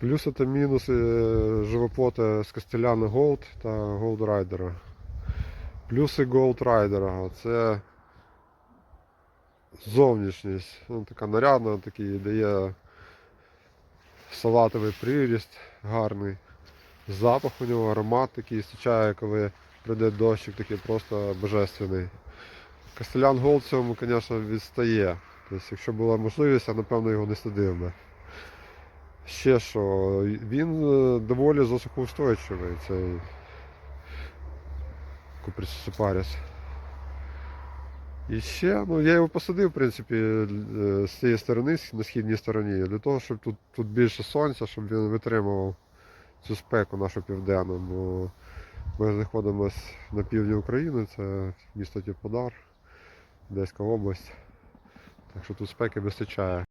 Плюси та мінуси е, живоплота з Castellano Gold та Gold Rider. Плюси Gold Rider це зовнішність. Ну, така нарядна, такий дає салатовий приріст гарний. Запах у нього, аромат такий стічає, коли прийде дощик, такий просто божественний. Кастелян Голд в цьому, звісно, відстає. Тобто, якщо була можливість, я напевно його не садив би. Ще що, він е, доволі засухоустойчивий, цей куприсипаріс. І ще, ну я його посадив, в принципі, е, з цієї сторони, на східній стороні, для того, щоб тут, тут більше сонця, щоб він витримував цю спеку нашу південну. Бо ми знаходимося на півдні України, це місто Теплодар, Одеська область. Так що тут спеки вистачає.